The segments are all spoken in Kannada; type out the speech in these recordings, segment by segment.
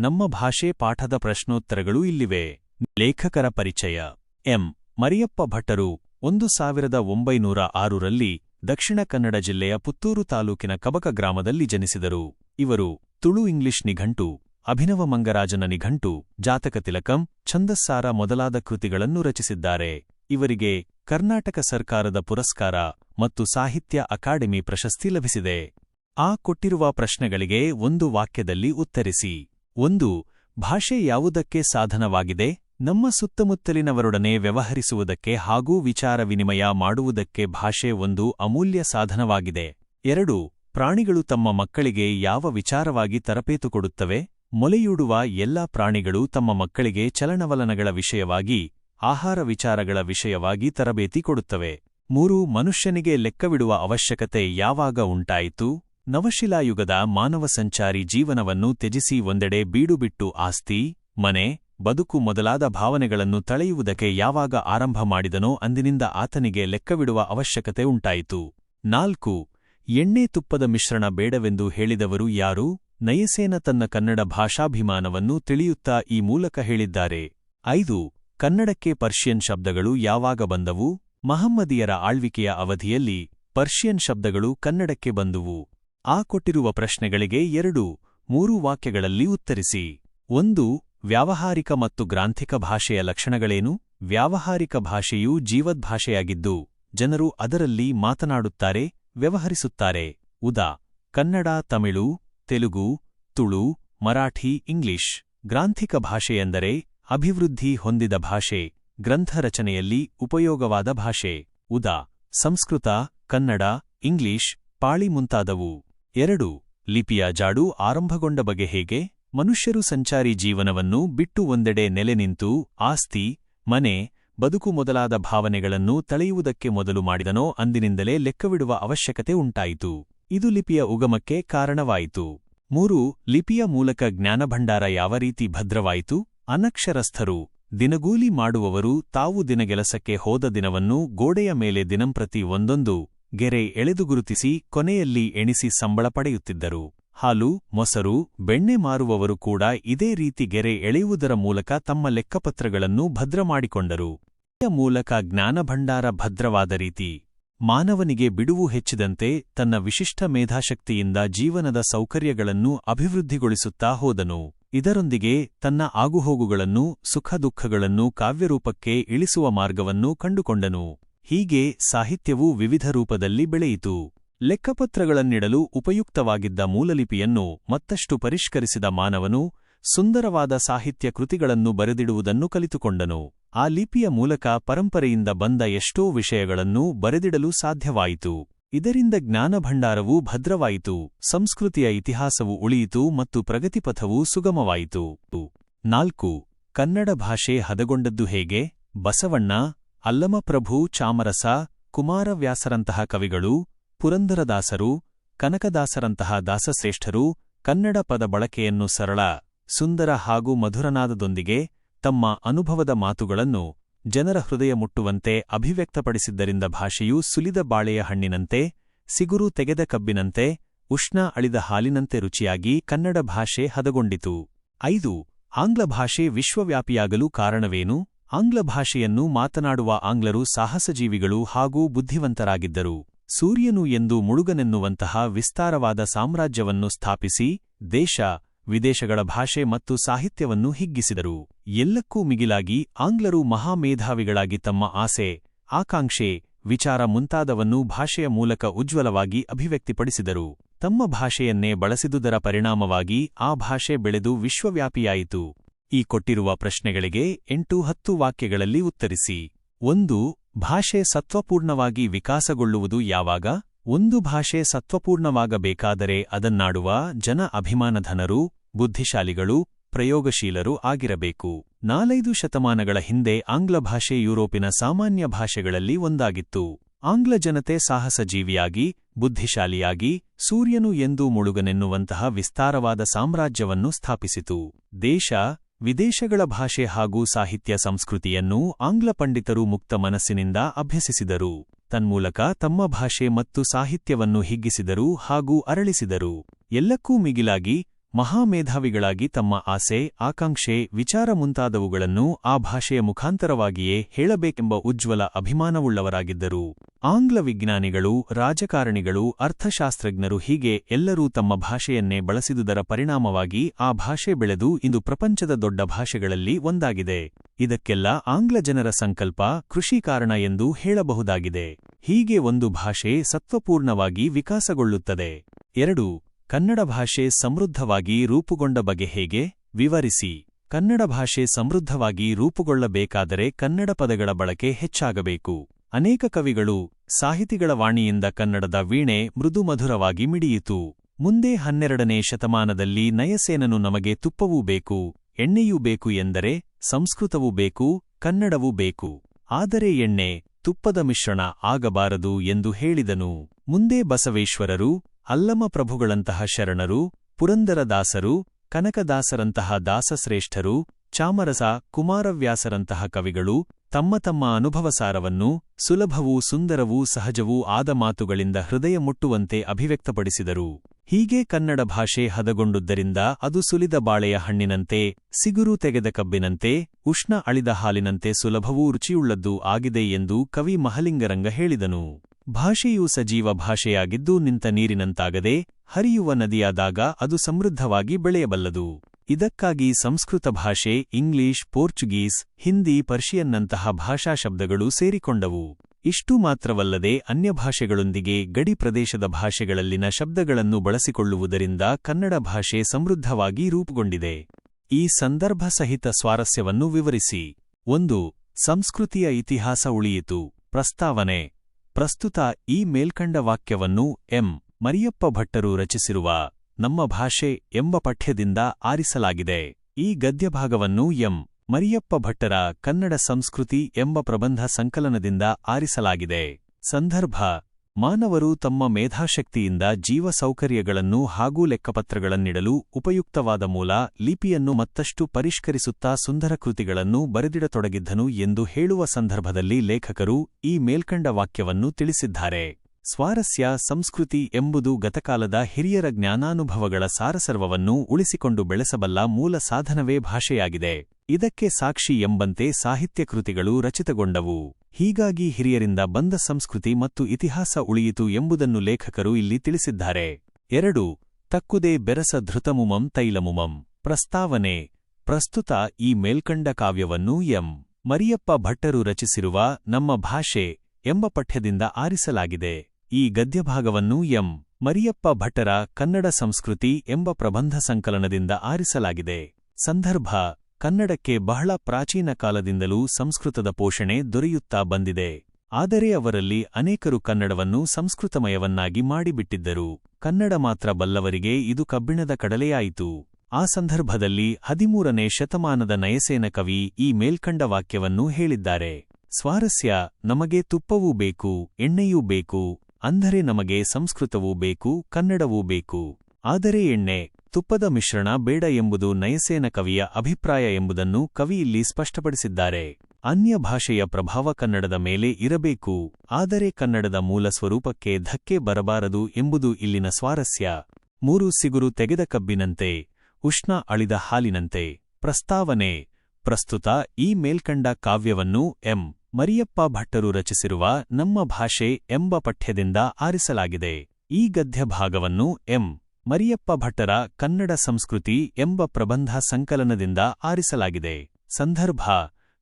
ನಮ್ಮ ಭಾಷೆ ಪಾಠದ ಪ್ರಶ್ನೋತ್ತರಗಳು ಇಲ್ಲಿವೆ. ಲೇಖಕರ ಪರಿಚಯ. ಎಂ. ಮರಿಯಪ್ಪ ಭಟ್ಟರು, ಒಂದು ಸಾವಿರದ ಒಂಬೈನೂರ ಆರರಲ್ಲಿ ದಕ್ಷಿಣ ಕನ್ನಡ ಜಿಲ್ಲೆಯ ಪುತ್ತೂರು ತಾಲೂಕಿನ ಕಬಕ ಗ್ರಾಮದಲ್ಲಿ ಜನಿಸಿದರು. ಇವರು ತುಳು ಇಂಗ್ಲಿಷ್ ನಿಘಂಟು, ಅಭಿನವ ಮಂಗರಾಜನ ನಿಘಂಟು, ಜಾತಕ ತಿಲಕಂ, ಛಂದಸ್ಸಾರ ಮೊದಲಾದ ಕೃತಿಗಳನ್ನು ರಚಿಸಿದ್ದಾರೆ. ಇವರಿಗೆ ಕರ್ನಾಟಕ ಸರ್ಕಾರದ ಪುರಸ್ಕಾರ ಮತ್ತು ಸಾಹಿತ್ಯ ಅಕಾಡೆಮಿ ಪ್ರಶಸ್ತಿ ಲಭಿಸಿದೆ. ಆ ಕೊಟ್ಟಿರುವ ಪ್ರಶ್ನೆಗಳಿಗೆ ಒಂದು ವಾಕ್ಯದಲ್ಲಿ ಉತ್ತರಿಸಿ. ಒಂದು, ಭಾಷೆ ಯಾವುದಕ್ಕೆ ಸಾಧನವಾಗಿದೆ? ನಮ್ಮ ಸುತ್ತಮುತ್ತಲಿನವರೊಡನೆ ವ್ಯವಹರಿಸುವುದಕ್ಕೆ ಹಾಗೂ ವಿಚಾರ ವಿನಿಮಯ ಮಾಡುವುದಕ್ಕೆ ಭಾಷೆ ಒಂದು ಅಮೂಲ್ಯ ಸಾಧನವಾಗಿದೆ. ಎರಡು, ಪ್ರಾಣಿಗಳು ತಮ್ಮ ಮಕ್ಕಳಿಗೆ ಯಾವ ವಿಚಾರವಾಗಿ ತರಬೇತು ಕೊಡುತ್ತವೆ? ಮೊಲೆಯೂಡುವ ಎಲ್ಲಾ ಪ್ರಾಣಿಗಳು ತಮ್ಮ ಮಕ್ಕಳಿಗೆ ಚಲನವಲನಗಳ ವಿಷಯವಾಗಿ, ಆಹಾರ ವಿಚಾರಗಳ ವಿಷಯವಾಗಿ ತರಬೇತಿ ಕೊಡುತ್ತವೆ. ಮೂರು, ಮನುಷ್ಯನಿಗೆ ಲೆಕ್ಕವಿಡುವ ಅವಶ್ಯಕತೆ ಯಾವಾಗ ಉಂಟಾಯಿತು? ನವಶಿಲಾಯುಗದ ಮಾನವ ಸಂಚಾರಿ ಜೀವನವನ್ನು ತ್ಯಜಿಸಿ ಒಂದೆಡೆ ಬೀಡುಬಿಟ್ಟು ಆಸ್ತಿ, ಮನೆ, ಬದುಕು ಮೊದಲಾದ ಭಾವನೆಗಳನ್ನು ತಳೆಯುವುದಕ್ಕೆ ಯಾವಾಗ ಆರಂಭ ಮಾಡಿದನೋ ಅಂದಿನಿಂದ ಆತನಿಗೆ ಲೆಕ್ಕವಿಡುವ ಅವಶ್ಯಕತೆ ಉಂಟಾಯಿತು. ನಾಲ್ಕು, ಎಣ್ಣೆ ತುಪ್ಪದ ಮಿಶ್ರಣ ಬೇಡವೆಂದು ಹೇಳಿದವರು ಯಾರು? ನಯಸೇನ ತನ್ನ ಕನ್ನಡ ಭಾಷಾಭಿಮಾನವನ್ನು ತಿಳಿಯುತ್ತಾ ಈ ಮೂಲಕ ಹೇಳಿದ್ದಾರೆ. ಐದು, ಕನ್ನಡಕ್ಕೆ ಪರ್ಷಿಯನ್ ಶಬ್ದಗಳು ಯಾವಾಗ ಬಂದವು? ಮಹಮ್ಮದಿಯರ ಆಳ್ವಿಕೆಯ ಅವಧಿಯಲ್ಲಿ ಪರ್ಷಿಯನ್ ಶಬ್ದಗಳು ಕನ್ನಡಕ್ಕೆ ಬಂದುವು. ಆ ಕೊಟ್ಟಿರುವ ಪ್ರಶ್ನೆಗಳಿಗೆ ಎರಡು, ಮೂರು ವಾಕ್ಯಗಳಲ್ಲಿ ಉತ್ತರಿಸಿ. ಒಂದು, ವ್ಯಾವಹಾರಿಕ ಮತ್ತು ಗ್ರಾಂಥಿಕ ಭಾಷೆಯ ಲಕ್ಷಣಗಳೇನು? ವ್ಯಾವಹಾರಿಕ ಭಾಷೆಯು ಜೀವದ್ಭಾಷೆಯಾಗಿದ್ದು, ಜನರು ಅದರಲ್ಲಿ ಮಾತನಾಡುತ್ತಾರೆ, ವ್ಯವಹರಿಸುತ್ತಾರೆ. ಉದಾ, ಕನ್ನಡ, ತಮಿಳು, ತೆಲುಗು, ತುಳು, ಮರಾಠಿ, ಇಂಗ್ಲಿಷ್. ಗ್ರಾಂಥಿಕ ಭಾಷೆಯೆಂದರೆ ಅಭಿವೃದ್ಧಿ ಹೊಂದಿದ ಭಾಷೆ ಗ್ರಂಥರಚನೆಯಲ್ಲಿ ಉಪಯೋಗವಾದ ಭಾಷೆ. ಉದಾ, ಸಂಸ್ಕೃತ, ಕನ್ನಡ, ಇಂಗ್ಲಿಷ್, ಪಾಳಿ ಮುಂತಾದವು. ಎರಡು, ಲಿಪಿಯ ಜಾಡು ಆರಂಭಗೊಂಡ ಬಗೆ ಹೇಗೆ? ಮನುಷ್ಯರು ಸಂಚಾರಿ ಜೀವನವನ್ನು ಬಿಟ್ಟು ಒಂದೆಡೆ ನೆಲೆ ನಿಂತು, ಆಸ್ತಿ, ಮನೆ, ಬದುಕು ಮೊದಲಾದ ಭಾವನೆಗಳನ್ನು ತಳೆಯುವುದಕ್ಕೆ ಮೊದಲು ಮಾಡಿದನೋ ಅಂದಿನಿಂದಲೇ ಲೆಕ್ಕವಿಡುವ ಅವಶ್ಯಕತೆ ಉಂಟಾಯಿತು. ಇದು ಲಿಪಿಯ ಉಗಮಕ್ಕೆ ಕಾರಣವಾಯಿತು. ಮೂರು, ಲಿಪಿಯ ಮೂಲಕ ಜ್ಞಾನಭಂಡಾರ ಯಾವ ರೀತಿ ಭದ್ರವಾಯಿತು? ಅನಕ್ಷರಸ್ಥರು, ದಿನಗೂಲಿ ಮಾಡುವವರು ತಾವು ದಿನಗೆಲಸಕ್ಕೆ ಹೋದ ದಿನವನ್ನು ಗೋಡೆಯ ಮೇಲೆ ದಿನಂಪ್ರತಿ ಒಂದೊಂದು ಗೆರೆ ಎಳೆದು ಗುರುತಿಸಿ ಕೊನೆಯಲ್ಲಿ ಎಣಿಸಿ ಸಂಬಳ ಪಡೆಯುತ್ತಿದ್ದರು. ಹಾಲು, ಮೊಸರು, ಬೆಣ್ಣೆ ಮಾರುವವರು ಕೂಡ ಇದೇ ರೀತಿ ಗೆರೆ ಎಳೆಯುವುದರ ಮೂಲಕ ತಮ್ಮ ಲೆಕ್ಕಪತ್ರಗಳನ್ನು ಭದ್ರ ಮಾಡಿಕೊಂಡರು. ಮೂಲಕ ಜ್ಞಾನಭಂಡಾರ ಭದ್ರವಾದ ರೀತಿ ಮಾನವನಿಗೆ ಬಿಡುವು ಹೆಚ್ಚಿದಂತೆ ತನ್ನ ವಿಶಿಷ್ಟ ಮೇಧಾಶಕ್ತಿಯಿಂದ ಜೀವನದ ಸೌಕರ್ಯಗಳನ್ನು ಅಭಿವೃದ್ಧಿಗೊಳಿಸುತ್ತಾ ಹೋದನು. ಇದರೊಂದಿಗೆ ತನ್ನ ಆಗುಹೋಗುಗಳನ್ನು ಸುಖ ದುಃಖಗಳನ್ನು ಕಾವ್ಯರೂಪಕ್ಕೆ ಇಳಿಸುವ ಮಾರ್ಗವನ್ನು ಕಂಡುಕೊಂಡನು. ಹೀಗೆ ಸಾಹಿತ್ಯವು ವಿವಿಧ ರೂಪದಲ್ಲಿ ಬೆಳೆಯಿತು. ಲೆಕ್ಕಪತ್ರಗಳನ್ನಿಡಲು ಉಪಯುಕ್ತವಾಗಿದ್ದ ಮೂಲಲಿಪಿಯನ್ನು ಮತ್ತಷ್ಟು ಪರಿಷ್ಕರಿಸಿದ ಮಾನವನು ಸುಂದರವಾದ ಸಾಹಿತ್ಯ ಕೃತಿಗಳನ್ನು ಬರೆದಿಡುವುದನ್ನು ಕಲಿತುಕೊಂಡನು. ಆ ಲಿಪಿಯ ಮೂಲಕ ಪರಂಪರೆಯಿಂದ ಬಂದ ಎಷ್ಟೋ ವಿಷಯಗಳನ್ನು ಬರೆದಿಡಲು ಸಾಧ್ಯವಾಯಿತು. ಇದರಿಂದ ಜ್ಞಾನಭಂಡಾರವು ಭದ್ರವಾಯಿತು, ಸಂಸ್ಕೃತಿಯ ಇತಿಹಾಸವು ಉಳಿಯಿತು ಮತ್ತು ಪ್ರಗತಿಪಥವು ಸುಗಮವಾಯಿತು. ನಾಲ್ಕು, ಕನ್ನಡ ಭಾಷೆ ಹದಗೊಂಡದ್ದು ಹೇಗೆ? ಬಸವಣ್ಣ ಅಲ್ಲಮಪ್ರಭು ಚಾಮರಸ, ಕುಮಾರವ್ಯಾಸರಂತಹ ಕವಿಗಳು, ಪುರಂದರದಾಸರು, ಕನಕದಾಸರಂತಹ ದಾಸಶ್ರೇಷ್ಠರು, ಕನ್ನಡ ಪದ ಬಳಕೆಯನ್ನು ಸರಳ, ಸುಂದರ ಹಾಗೂ ಮಧುರನಾದದೊಂದಿಗೆ ತಮ್ಮ ಅನುಭವದ ಮಾತುಗಳನ್ನು ಜನರ ಹೃದಯ ಮುಟ್ಟುವಂತೆ ಅಭಿವ್ಯಕ್ತಪಡಿಸಿದ್ದರಿಂದ ಭಾಷೆಯು ಸುಲಿದ ಬಾಳೆಯ ಹಣ್ಣಿನಂತೆ, ಸಿಗುರು ತೆಗೆದ ಕಬ್ಬಿನಂತೆ, ಉಷ್ಣ ಅಳಿದ ಹಾಲಿನಂತೆ ರುಚಿಯಾಗಿ ಕನ್ನಡ ಭಾಷೆ ಹದಗೊಂಡಿತು. ಐದು, ಆಂಗ್ಲ ಭಾಷೆ ವಿಶ್ವವ್ಯಾಪಿಯಾಗಲು ಕಾರಣವೇನು? ಆಂಗ್ಲ ಭಾಷೆಯನ್ನು ಮಾತನಾಡುವ ಆಂಗ್ಲರು ಸಾಹಸಜೀವಿಗಳು ಹಾಗೂ ಬುದ್ಧಿವಂತರಾಗಿದ್ದರು. ಸೂರ್ಯನು ಎಂದು ಮುಳುಗನೆನ್ನುವಂತಹ ವಿಸ್ತಾರವಾದ ಸಾಮ್ರಾಜ್ಯವನ್ನು ಸ್ಥಾಪಿಸಿ, ದೇಶ, ವಿದೇಶಗಳ ಭಾಷೆ ಮತ್ತು ಸಾಹಿತ್ಯವನ್ನು ಹಿಗ್ಗಿಸಿದರು. ಎಲ್ಲಕ್ಕೂ ಮಿಗಿಲಾಗಿ ಆಂಗ್ಲರು ಮಹಾಮೇಧಾವಿಗಳಾಗಿ ತಮ್ಮ ಆಸೆ, ಆಕಾಂಕ್ಷೆ, ವಿಚಾರ ಮುಂತಾದವನ್ನು ಭಾಷೆಯ ಮೂಲಕ ಉಜ್ವಲವಾಗಿ ಅಭಿವ್ಯಕ್ತಿಪಡಿಸಿದರು. ತಮ್ಮ ಭಾಷೆಯನ್ನೇ ಬಳಸಿದುದರ ಪರಿಣಾಮವಾಗಿ ಆ ಭಾಷೆ ಬೆಳೆದು ವಿಶ್ವವ್ಯಾಪಿಯಾಯಿತು. ಈ ಕೊಟ್ಟಿರುವ ಪ್ರಶ್ನೆಗಳಿಗೆ ಎಂಟು ಹತ್ತು ವಾಕ್ಯಗಳಲ್ಲಿ ಉತ್ತರಿಸಿ. ಒಂದು, ಭಾಷೆ ಸತ್ವಪೂರ್ಣವಾಗಿ ವಿಕಾಸಗೊಳ್ಳುವುದು ಯಾವಾಗ? ಒಂದು, ಭಾಷೆ ಸತ್ವಪೂರ್ಣವಾಗಬೇಕಾದರೆ ಅದನ್ನಾಡುವ ಜನ ಅಭಿಮಾನಧನರು, ಬುದ್ಧಿಶಾಲಿಗಳು, ಪ್ರಯೋಗಶೀಲರು ಆಗಿರಬೇಕು. ನಾಲೈದು ಶತಮಾನಗಳ ಹಿಂದೆ ಆಂಗ್ಲ ಭಾಷೆ ಯುರೋಪಿನ ಸಾಮಾನ್ಯ ಭಾಷೆಗಳಲ್ಲಿ ಒಂದಾಗಿತ್ತು. ಆಂಗ್ಲ ಜನತೆ ಸಾಹಸಜೀವಿಯಾಗಿ, ಬುದ್ಧಿಶಾಲಿಯಾಗಿ, ಸೂರ್ಯನು ಎಂದು ಮುಳುಗನೆನ್ನುವಂತಹ ವಿಸ್ತಾರವಾದ ಸಾಮ್ರಾಜ್ಯವನ್ನು ಸ್ಥಾಪಿಸಿತು. ದೇಶ ವಿದೇಶಗಳ ಭಾಷೆ ಹಾಗೂ ಸಾಹಿತ್ಯ ಸಂಸ್ಕೃತಿಯನ್ನು ಆಂಗ್ಲ ಪಂಡಿತರು ಮುಕ್ತ ಮನಸ್ಸಿನಿಂದ ಅಭ್ಯಸಿಸಿದರು. ತನ್ಮೂಲಕ ತಮ್ಮ ಭಾಷೆ ಮತ್ತು ಸಾಹಿತ್ಯವನ್ನು ಹಿಗ್ಗಿಸಿದರು ಹಾಗೂ ಅರಳಿಸಿದರು. ಎಲ್ಲಕ್ಕೂ ಮಿಗಿಲಾಗಿ ಮಹಾಮೇಧಾವಿಗಳಾಗಿ ತಮ್ಮ ಆಸೆ, ಆಕಾಂಕ್ಷೆ, ವಿಚಾರ ಮುಂತಾದವುಗಳನ್ನು ಆ ಭಾಷೆಯ ಮುಖಾಂತರವಾಗಿಯೇ ಹೇಳಬೇಕೆಂಬ ಉಜ್ವಲ ಅಭಿಮಾನವುಳ್ಳವರಾಗಿದ್ದರು. ಆಂಗ್ಲ ವಿಜ್ಞಾನಿಗಳು, ರಾಜಕಾರಣಿಗಳು, ಅರ್ಥಶಾಸ್ತ್ರಜ್ಞರು ಹೀಗೆ ಎಲ್ಲರೂ ತಮ್ಮ ಭಾಷೆಯನ್ನೇ ಬಳಸಿದುದರ ಪರಿಣಾಮವಾಗಿ ಆ ಭಾಷೆ ಬೆಳೆದು ಇಂದು ಪ್ರಪಂಚದ ದೊಡ್ಡ ಭಾಷೆಗಳಲ್ಲಿ ಒಂದಾಗಿದೆ. ಇದಕ್ಕೆಲ್ಲ ಆಂಗ್ಲ ಜನರ ಸಂಕಲ್ಪ, ಕೃಷಿ ಕಾರಣ ಎಂದು ಹೇಳಬಹುದಾಗಿದೆ. ಹೀಗೆ ಒಂದು ಭಾಷೆ ಸತ್ವಪೂರ್ಣವಾಗಿ ವಿಕಾಸಗೊಳ್ಳುತ್ತದೆ. ಎರಡು ಕನ್ನಡ ಭಾಷೆ ಸಮೃದ್ಧವಾಗಿ ರೂಪುಗೊಂಡ ಬಗೆ ಹೇಗೆ? ವಿವರಿಸಿ. ಕನ್ನಡ ಭಾಷೆ ಸಮೃದ್ಧವಾಗಿ ರೂಪುಗೊಳ್ಳಬೇಕಾದರೆ ಕನ್ನಡ ಪದಗಳ ಬಳಕೆ ಹೆಚ್ಚಾಗಬೇಕು. ಅನೇಕ ಕವಿಗಳು ಸಾಹಿತಿಗಳ ವಾಣಿಯಿಂದ ಕನ್ನಡದ ವೀಣೆ ಮೃದುಮಧುರವಾಗಿ ಮಿಡಿಯಿತು. ಮುಂದೆ ಹನ್ನೆರಡನೇ ಶತಮಾನದಲ್ಲಿ ನಯಸೇನನು ನಮಗೆ ತುಪ್ಪವೂ ಬೇಕು, ಎಣ್ಣೆಯೂ ಬೇಕು ಎಂದರೆ ಸಂಸ್ಕೃತವೂ ಬೇಕು, ಕನ್ನಡವೂ ಬೇಕು. ಆದರೆ ಎಣ್ಣೆ ತುಪ್ಪದ ಮಿಶ್ರಣ ಆಗಬಾರದು ಎಂದು ಹೇಳಿದನು. ಮುಂದೆ ಬಸವೇಶ್ವರರು ಅಲ್ಲಮ ಪ್ರಭುಗಳಂತಹ ಶರಣರು, ಪುರಂದರದಾಸರು, ಕನಕದಾಸರಂತಹ ದಾಸಶ್ರೇಷ್ಠರು, ಚಾಮರಸ, ಕುಮಾರವ್ಯಾಸರಂತಹ ಕವಿಗಳು, ತಮ್ಮ ತಮ್ಮ ಅನುಭವಸಾರವನ್ನು, ಸುಲಭವೂ ಸುಂದರವೂ ಸಹಜವೂ ಆದ ಮಾತುಗಳಿಂದ ಹೃದಯ ಮುಟ್ಟುವಂತೆ ಅಭಿವ್ಯಕ್ತಪಡಿಸಿದರು. ಹೀಗೆ ಕನ್ನಡ ಭಾಷೆ ಹದಗೊಂಡುದ್ದರಿಂದ ಅದು ಸುಲಿದ ಬಾಳೆಯ ಹಣ್ಣಿನಂತೆ, ಸಿಗುರು ತೆಗೆದ ಕಬ್ಬಿನಂತೆ, ಉಷ್ಣ ಅಳಿದ ಹಾಲಿನಂತೆ ಸುಲಭವೂ ರುಚಿಯುಳ್ಳದ್ದೂ ಆಗಿದೆ ಎಂದು ಕವಿ ಮಹಲಿಂಗರಂಗ ಹೇಳಿದನು. ಭಾಷೆಯು ಸಜೀವ ಭಾಷೆಯಾಗಿದ್ದು ನಿಂತ ನೀರಿನಂತಾಗದೆ ಹರಿಯುವ ನದಿಯಾದಾಗ ಅದು ಸಮೃದ್ಧವಾಗಿ ಬೆಳೆಯಬಲ್ಲದು. ಇದಕ್ಕಾಗಿ ಸಂಸ್ಕೃತ ಭಾಷೆ, ಇಂಗ್ಲಿಷ್, ಪೋರ್ಚುಗೀಸ್, ಹಿಂದಿ, ಪರ್ಷಿಯನ್ನಂತಹ ಭಾಷಾ ಶಬ್ದಗಳು ಸೇರಿಕೊಂಡವು. ಇಷ್ಟು ಮಾತ್ರವಲ್ಲದೆ ಅನ್ಯ ಭಾಷೆಗಳೊಂದಿಗೆ ಗಡಿ ಪ್ರದೇಶದ ಭಾಷೆಗಳಲ್ಲಿನ ಶಬ್ದಗಳನ್ನು ಬಳಸಿಕೊಳ್ಳುವುದರಿಂದ ಕನ್ನಡ ಭಾಷೆ ಸಮೃದ್ಧವಾಗಿ ರೂಪುಗೊಂಡಿದೆ. ಈ ಸಂದರ್ಭ ಸಹಿತ ಸ್ವಾರಸ್ಯವನ್ನು ವಿವರಿಸಿ. ಒಂದು, ಸಂಸ್ಕೃತಿಯ ಇತಿಹಾಸ ಉಳಿಯಿತು. ಪ್ರಸ್ತಾವನೆ ಪ್ರಸ್ತುತ ಈ ಮೇಲ್ಕಂಡ ವಾಕ್ಯವನ್ನು ಎಂ. ಮರಿಯಪ್ಪ ಭಟ್ಟರು ರಚಿಸಿರುವ ನಮ್ಮ ಭಾಷೆ ಎಂಬ ಪಠ್ಯದಿಂದ ಆರಿಸಲಾಗಿದೆ. ಈ ಗದ್ಯಭಾಗವನ್ನು ಎಂ. ಮರಿಯಪ್ಪ ಭಟ್ಟರ ಕನ್ನಡ ಸಂಸ್ಕೃತಿ ಎಂಬ ಪ್ರಬಂಧ ಸಂಕಲನದಿಂದ ಆರಿಸಲಾಗಿದೆ. ಸಂದರ್ಭ ಮಾನವರು ತಮ್ಮ ಮೇಧಾಶಕ್ತಿಯಿಂದ ಜೀವಸೌಕರ್ಯಗಳನ್ನು ಹಾಗೂ ಲೆಕ್ಕಪತ್ರಗಳನ್ನಿಡಲು ಉಪಯುಕ್ತವಾದ ಮೂಲ, ಲಿಪಿಯನ್ನು ಮತ್ತಷ್ಟು ಪರಿಷ್ಕರಿಸುತ್ತಾ ಸುಂದರ ಕೃತಿಗಳನ್ನು ಬರೆದಿಡತೊಡಗಿದ್ದನು ಎಂದು ಹೇಳುವ ಸಂದರ್ಭದಲ್ಲಿ ಲೇಖಕರು ಈ ಮೇಲ್ಕಂಡ ವಾಕ್ಯವನ್ನು ತಿಳಿಸಿದ್ದಾರೆ. ಸ್ವಾರಸ್ಯ, ಸಂಸ್ಕೃತಿ ಎಂಬುದು ಗತಕಾಲದ ಹಿರಿಯರ ಜ್ಞಾನಾನುಭವಗಳ ಸಾರಸರ್ವವನ್ನು ಉಳಿಸಿಕೊಂಡು ಬೆಳೆಸಬಲ್ಲ ಮೂಲ ಸಾಧನವೇ ಭಾಷೆಯಾಗಿದೆ. ಇದಕ್ಕೆ ಸಾಕ್ಷಿ ಎಂಬಂತೆ ಸಾಹಿತ್ಯ ಕೃತಿಗಳು ರಚಿತಗೊಂಡವು. ಹೀಗಾಗಿ ಹಿರಿಯರಿಂದ ಬಂದ ಸಂಸ್ಕೃತಿ ಮತ್ತು ಇತಿಹಾಸ ಉಳಿಯಿತು ಎಂಬುದನ್ನು ಲೇಖಕರು ಇಲ್ಲಿ ತಿಳಿಸಿದ್ದಾರೆ. ಎರಡು, ತಕ್ಕುದೇ ಬೆರಸ ಧೃತಮುಮಂ ತೈಲಮುಮಂ. ಪ್ರಸ್ತಾವನೆ, ಪ್ರಸ್ತುತ ಈ ಮೇಲ್ಕಂಡ ಕಾವ್ಯವನ್ನು ಎಂ. ಮರಿಯಪ್ಪ ಭಟ್ಟರು ರಚಿಸಿರುವ ನಮ್ಮ ಭಾಷೆ ಎಂಬ ಪಠ್ಯದಿಂದ ಆರಿಸಲಾಗಿದೆ. ಈ ಗದ್ಯಭಾಗವನ್ನು ಎಂ. ಮರಿಯಪ್ಪ ಭಟ್ಟರ ಕನ್ನಡ ಸಂಸ್ಕೃತಿ ಎಂಬ ಪ್ರಬಂಧ ಸಂಕಲನದಿಂದ ಆರಿಸಲಾಗಿದೆ. ಸಂದರ್ಭ ಕನ್ನಡಕ್ಕೆ ಬಹಳ ಪ್ರಾಚೀನ ಕಾಲದಿಂದಲೂ ಸಂಸ್ಕೃತದ ಪೋಷಣೆ ದೊರೆಯುತ್ತಾ ಬಂದಿದೆ. ಆದರೆ ಅವರಲ್ಲಿ ಅನೇಕರು ಕನ್ನಡವನ್ನು ಸಂಸ್ಕೃತಮಯವನ್ನಾಗಿ ಮಾಡಿಬಿಟ್ಟಿದ್ದರು. ಕನ್ನಡ ಮಾತ್ರ ಬಲ್ಲವರಿಗೆ ಇದು ಕಬ್ಬಿಣದ ಕಡಲೆಯಾಯಿತು. ಆ ಸಂದರ್ಭದಲ್ಲಿ ಹದಿಮೂರನೇ ಶತಮಾನದ ನಯಸೇನ ಕವಿ ಈ ಮೇಲ್ಕಂಡ ವಾಕ್ಯವನ್ನು ಹೇಳಿದ್ದಾರೆ. ಸ್ವಾರಸ್ಯ, ನಮಗೆ ತುಪ್ಪವೂ ಬೇಕು, ಎಣ್ಣೆಯೂ ಬೇಕು, ಅಂದರೆ ನಮಗೆ ಸಂಸ್ಕೃತವೂ ಬೇಕು, ಕನ್ನಡವೂ ಬೇಕು. ಆದರೆ ಎಣ್ಣೆ ತುಪ್ಪದ ಮಿಶ್ರಣ ಬೇಡ ಎಂಬುದು ನಯಸೇನ ಕವಿಯ ಅಭಿಪ್ರಾಯ ಎಂಬುದನ್ನು ಕವಿ ಇಲ್ಲಿ ಸ್ಪಷ್ಟಪಡಿಸಿದ್ದಾರೆ. ಅನ್ಯ ಭಾಷೆಯ ಪ್ರಭಾವ ಕನ್ನಡದ ಮೇಲೆ ಇರಬೇಕು, ಆದರೆ ಕನ್ನಡದ ಮೂಲ ಸ್ವರೂಪಕ್ಕೆ ಧಕ್ಕೆ ಬರಬಾರದು ಎಂಬುದು ಇಲ್ಲಿನ ಸ್ವಾರಸ್ಯ. ಮೂರು ಸಿಗುರು ತೆಗೆದ ಕಬ್ಬಿನಂತೆ, ಉಷ್ಣ ಅಳಿದ ಹಾಲಿನಂತೆ, ಪ್ರಸ್ತಾವನೆ, ಪ್ರಸ್ತುತ ಈ ಮೇಲ್ಕಂಡ ಕಾವ್ಯವನ್ನು ಎಂ. ಮರಿಯಪ್ಪ ಭಟ್ಟರು ರಚಿಸಿರುವ ನಮ್ಮ ಭಾಷೆ ಎಂಬ ಪಠ್ಯದಿಂದ ಆರಿಸಲಾಗಿದೆ. ಈ ಗದ್ಯ ಭಾಗವನ್ನು ಎಂ. ಮರಿಯಪ್ಪ ಭಟ್ಟರ ಕನ್ನಡ ಸಂಸ್ಕೃತಿ ಎಂಬ ಪ್ರಬಂಧ ಸಂಕಲನದಿಂದ ಆರಿಸಲಾಗಿದೆ. ಸಂದರ್ಭ,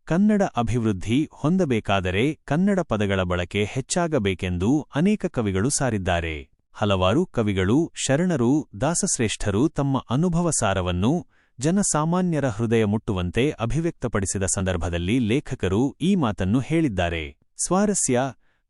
ಕನ್ನಡ ಅಭಿವೃದ್ಧಿ ಹೊಂದಬೇಕಾದರೆ ಕನ್ನಡ ಪದಗಳ ಬಳಕೆ ಹೆಚ್ಚಾಗಬೇಕೆಂದು ಅನೇಕ ಕವಿಗಳು ಸಾರಿದ್ದಾರೆ. ಹಲವಾರು ಕವಿಗಳು, ಶರಣರು, ದಾಸಶ್ರೇಷ್ಠರು ತಮ್ಮ ಅನುಭವ ಸಾರವನ್ನು ಜನಸಾಮಾನ್ಯರ ಹೃದಯ ಮುಟ್ಟುವಂತೆ ಅಭಿವ್ಯಕ್ತಪಡಿಸಿದ ಸಂದರ್ಭದಲ್ಲಿ ಲೇಖಕರು ಈ ಮಾತನ್ನು ಹೇಳಿದ್ದಾರೆ. ಸ್ವಾರಸ್ಯ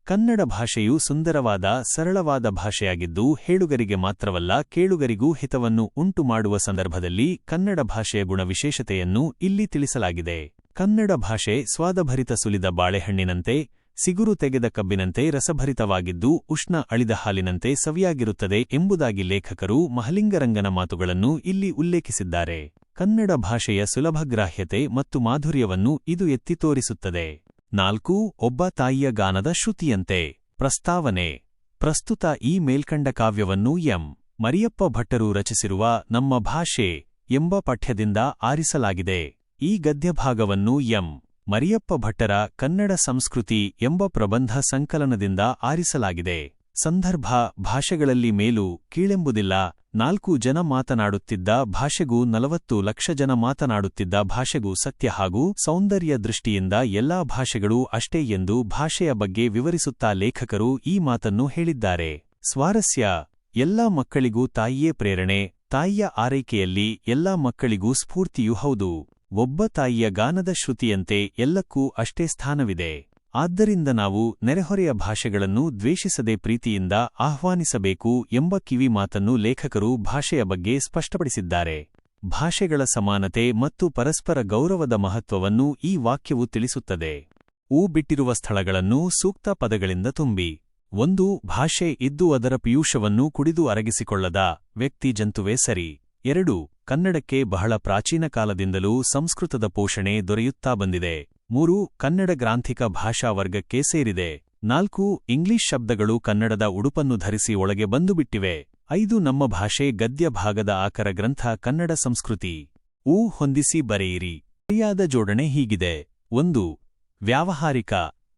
ಕನ್ನಡ ಭಾಷೆಯು ಸುಂದರವಾದ, ಸರಳವಾದ ಭಾಷೆಯಾಗಿದ್ದು ಹೇಳುಗರಿಗೆ ಮಾತ್ರವಲ್ಲ, ಕೇಳುಗರಿಗೂ ಹಿತವನ್ನು ಉಂಟು ಮಾಡುವ ಸಂದರ್ಭದಲ್ಲಿ ಕನ್ನಡ ಭಾಷೆಯ ಗುಣವಿಶೇಷತೆಯನ್ನು ಇಲ್ಲಿ ತಿಳಿಸಲಾಗಿದೆ. ಕನ್ನಡ ಭಾಷೆ ಸ್ವಾದಭರಿತ ಸುಲಿದ ಬಾಳೆಹಣ್ಣಿನಂತೆ, ಸಿಗುರು ತೆಗೆದ ಕಬ್ಬಿನಂತೆ ರಸಭರಿತವಾಗಿದ್ದು ಉಷ್ಣ ಅಳಿದ ಹಾಲಿನಂತೆ ಸವಿಯಾಗಿರುತ್ತದೆ ಎಂಬುದಾಗಿ ಲೇಖಕರು ಮಹಲಿಂಗರಂಗನ ಮಾತುಗಳನ್ನು ಇಲ್ಲಿ ಉಲ್ಲೇಖಿಸಿದ್ದಾರೆ. ಕನ್ನಡ ಭಾಷೆಯ ಸುಲಭಗ್ರಾಹ್ಯತೆ ಮತ್ತು ಮಾಧುರ್ಯವನ್ನು ಇದು ಎತ್ತಿ ತೋರಿಸುತ್ತದೆ. ನಾಲ್ಕು ಒಬ್ಬ ತಾಯಿಯ ಗಾನದ ಶ್ರುತಿಯಂತೆ. ಪ್ರಸ್ತಾವನೆ. ಪ್ರಸ್ತುತ ಈ ಮೇಲ್ಕಂಡ ಕಾವ್ಯವನ್ನು ಎಂ. ಮರಿಯಪ್ಪ ಭಟ್ಟರು ರಚಿಸಿರುವ ನಮ್ಮ ಭಾಷೆ ಎಂಬ ಪಠ್ಯದಿಂದ ಆರಿಸಲಾಗಿದೆ. ಈ ಗದ್ಯಭಾಗವನ್ನು ಎಂ. ಮರಿಯಪ್ಪ ಭಟ್ಟರ ಕನ್ನಡ ಸಂಸ್ಕೃತಿ ಎಂಬ ಪ್ರಬಂಧ ಸಂಕಲನದಿಂದ ಆರಿಸಲಾಗಿದೆ. ಸಂದರ್ಭ ಭಾಷೆಗಳಲ್ಲಿ ಮೇಲು ಕೀಳೆಂಬುದಿಲ್ಲ. ನಾಲ್ಕು ಜನ ಮಾತನಾಡುತ್ತಿದ್ದ ಭಾಷೆಗೂ ನಲವತ್ತು ಲಕ್ಷ ಜನ ಮಾತನಾಡುತ್ತಿದ್ದ ಭಾಷೆಗೂ ಸತ್ಯ ಹಾಗೂ ಸೌಂದರ್ಯ ದೃಷ್ಟಿಯಿಂದ ಎಲ್ಲಾ ಭಾಷೆಗಳೂ ಅಷ್ಟೇ ಎಂದು ಭಾಷೆಯ ಬಗ್ಗೆ ವಿವರಿಸುತ್ತಾ ಲೇಖಕರು ಈ ಮಾತನ್ನು ಹೇಳಿದ್ದಾರೆ. ಸ್ವಾರಸ್ಯ, ಎಲ್ಲಾ ಮಕ್ಕಳಿಗೂ ತಾಯಿಯೇ ಪ್ರೇರಣೆ, ತಾಯಿಯ ಆರೈಕೆಯಲ್ಲಿ ಎಲ್ಲಾ ಮಕ್ಕಳಿಗೂ ಸ್ಫೂರ್ತಿಯೂ ಹೌದು. ಒಬ್ಬ ತಾಯಿಯ ಗಾನದ ಶ್ರುತಿಯಂತೆ ಎಲ್ಲಕ್ಕೂ ಅಷ್ಟೇ ಸ್ಥಾನವಿದೆ. ಆದ್ದರಿಂದ ನಾವು ನೆರೆಹೊರೆಯ ಭಾಷೆಗಳನ್ನು ದ್ವೇಷಿಸದೆ ಪ್ರೀತಿಯಿಂದ ಆಹ್ವಾನಿಸಬೇಕು ಎಂಬ ಕಿವಿ ಮಾತನ್ನು ಲೇಖಕರು ಭಾಷೆಯ ಬಗ್ಗೆ ಸ್ಪಷ್ಟಪಡಿಸಿದ್ದಾರೆ. ಭಾಷೆಗಳ ಸಮಾನತೆ ಮತ್ತು ಪರಸ್ಪರ ಗೌರವದ ಮಹತ್ವವನ್ನು ಈ ವಾಕ್ಯವು ತಿಳಿಸುತ್ತದೆ. ಊ ಬಿಟ್ಟಿರುವ ಸ್ಥಳಗಳನ್ನು ಸೂಕ್ತ ಪದಗಳಿಂದ ತುಂಬಿ. ಒಂದು, ಭಾಷೆ ಇದ್ದು ಅದರ ಪಿಯೂಷವನ್ನು ಕುಡಿದು ಅರಗಿಸಿಕೊಳ್ಳದ ವ್ಯಕ್ತಿ ಜಂತುವೇ ಸರಿ. ಎರಡು, ಕನ್ನಡಕ್ಕೆ ಬಹಳ ಪ್ರಾಚೀನ ಕಾಲದಿಂದಲೂ ಸಂಸ್ಕೃತದ ಪೋಷಣೆ ದೊರೆಯುತ್ತಾ ಬಂದಿದೆ. ಮೂರು, ಕನ್ನಡ ಗ್ರಾಂಥಿಕ ಭಾಷಾ ವರ್ಗಕ್ಕೆ ಸೇರಿದೆ. ನಾಲ್ಕು, ಇಂಗ್ಲಿಷ್ ಶಬ್ದಗಳು ಕನ್ನಡದ ಉಡುಪನ್ನು ಧರಿಸಿ ಒಳಗೆ ಬಂದುಬಿಟ್ಟಿವೆ. ಐದು, ನಮ್ಮ ಭಾಷೆ ಗದ್ಯ ಭಾಗದ ಆಕರ ಗ್ರಂಥ ಕನ್ನಡ ಸಂಸ್ಕೃತಿ. ಊ ಹೊಂದಿಸಿ ಬರೆಯಿರಿ. ಸರಿಯಾದ ಜೋಡಣೆ ಹೀಗಿದೆ. ಒಂದು, ವ್ಯಾವಹಾರಿಕ,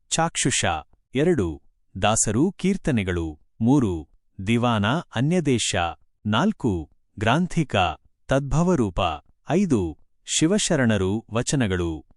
ಚಾಕ್ಷುಷ. ಎರಡು, ದಾಸರು ಕೀರ್ತನೆಗಳು. ಮೂರು, ದಿವಾನ, ಅನ್ಯದೇಶ. ನಾಲ್ಕು, ಗ್ರಾಂಥಿಕ, ತದ್ಭವರೂಪ. ಐದು, ಶಿವಶರಣರು ವಚನಗಳು.